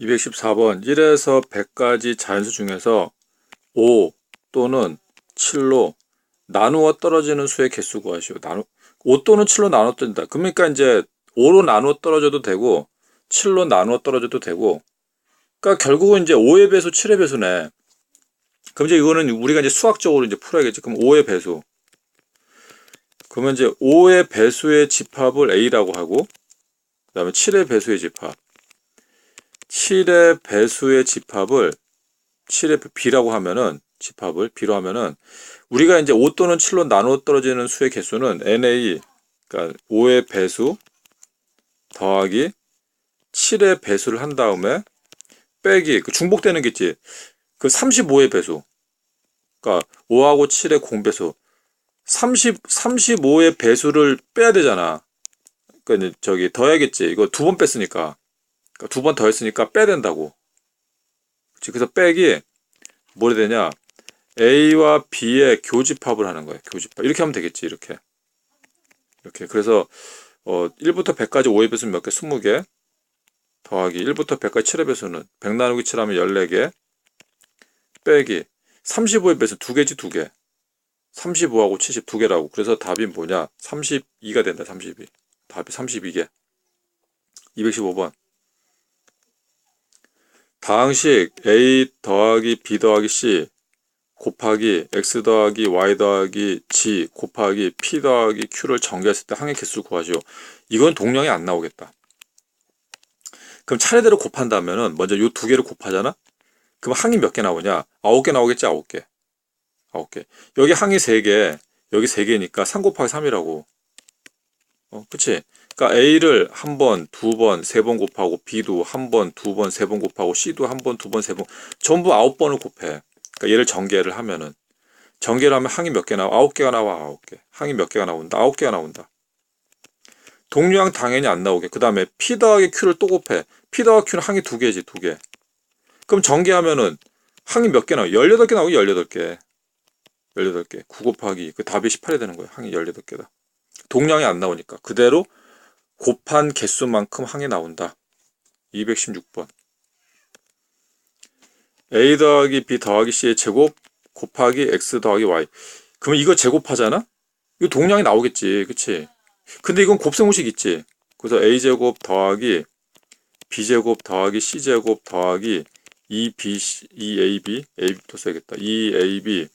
214번 1에서 100까지 자연수 중에서 5 또는 7로 나누어 떨어지는 수의 개수 구하시오. 나누 5 또는 7로 나누어 떨어진다. 그러니까 이제 5로 나누어 떨어져도 되고 7로 나누어 떨어져도 되고 그러니까 결국은 이제 5의 배수 7의 배수네. 그럼 이제 이거는 우리가 이제 수학적으로 이제 풀어야겠지. 그럼 5의 배수. 그러면 이제 5의 배수의 집합을 A라고 하고 그다음에 7의 배수의 집합. 7의 배수의 집합을 7의 B라고 하면은 집합을 B로 하면은 우리가 이제 5 또는 7로 나누어 떨어지는 수의 개수는 NA 그러니까 5의 배수 더하기 7의 배수를 한 다음에 빼기 그 중복되는 게 있지. 그 35의 배수. 그러니까 5하고 7의 공배수. 30 35의 배수를 빼야 되잖아. 그러니까 저기 더해야겠지. 이거 두 번 뺐으니까. 그러니까 두 번 더 했으니까 빼야 된다고. 그래서 빼기 뭐래 되냐? A와 B의 교집합을 하는 거예요. 교집합. 이렇게 하면 되겠지. 이렇게. 이렇게. 그래서 어 1부터 100까지 5의 배수는 몇 개? 20개. 더하기 1부터 100까지 7의 배수는 100 나누기 7 하면 14개. 빼기 35의 배수 두 개지 두 개. 35하고 70두 개라고. 그래서 답이 뭐냐? 32가 된다. 32. 답이 32개. 215번. 다항식 a 더하기 b 더하기 c 곱하기 x 더하기 y 더하기 g 곱하기 p 더하기 q를 전개했을 때 항의 개수를 구하시오. 이건 동량이 안 나오겠다. 그럼 차례대로 곱한다면은 먼저 요 두 개를 곱하잖아? 그럼 항이 몇 개 나오냐? 아홉 개 나오겠지, 아홉 개. 아홉 개. 여기 항이 세 개, 여기 세 개니까 3 곱하기 3이라고. 어, 그치? 그러니까 A를 한 번, 두 번, 세 번 곱하고 B도 한 번, 두 번, 세 번 곱하고 C도 한 번, 두 번, 세 번 전부 아홉 번을 곱해. 그러니까 얘를 전개를 하면은 전개를 하면 항이 몇 개 나와? 아홉 개가 나와, 아홉 개. 항이 몇 개가 나온다? 아홉 개가 나온다. 동류항 당연히 안 나오게. 그 다음에 P 더하기 Q를 또 곱해. P 더하기 Q는 항이 두 개지, 두 개. 그럼 전개하면은 항이 몇 개 나와? 18개 나오고 18개. 18개. 9 곱하기 그 답이 18이 되는 거예요. 항이 18개다. 동량이 안 나오니까 그대로 곱한 개수만큼 항이 나온다. 216번. a 더하기 b 더하기 c의 제곱 곱하기 x 더하기 y. 그러면 이거 제곱하잖아? 이거 동량이 나오겠지. 그치? 근데 이건 곱셈공식 있지. 그래서 a제곱 더하기 b제곱 더하기 c제곱 더하기 2b, 2ab, ab부터 써야겠다. 2ab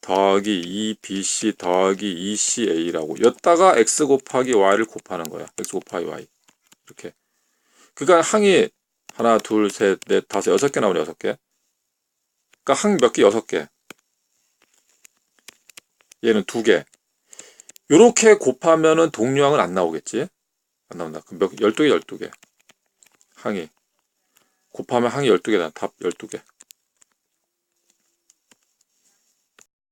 더하기 2bc 더하기 2ca라고 였다가 x 곱하기 y를 곱하는 거야. x 곱하기 y 이렇게. 그러니까 항이 하나, 둘, 셋, 넷, 다섯, 여섯 개 나오네 여섯 개. 그러니까 항 몇 개? 여섯 개. 얘는 두 개. 요렇게 곱하면은 동류항은 안 나오겠지? 안 나온다. 그럼 몇, 12개, 12개. 항이. 곱하면 항이 12개다. 답 12개.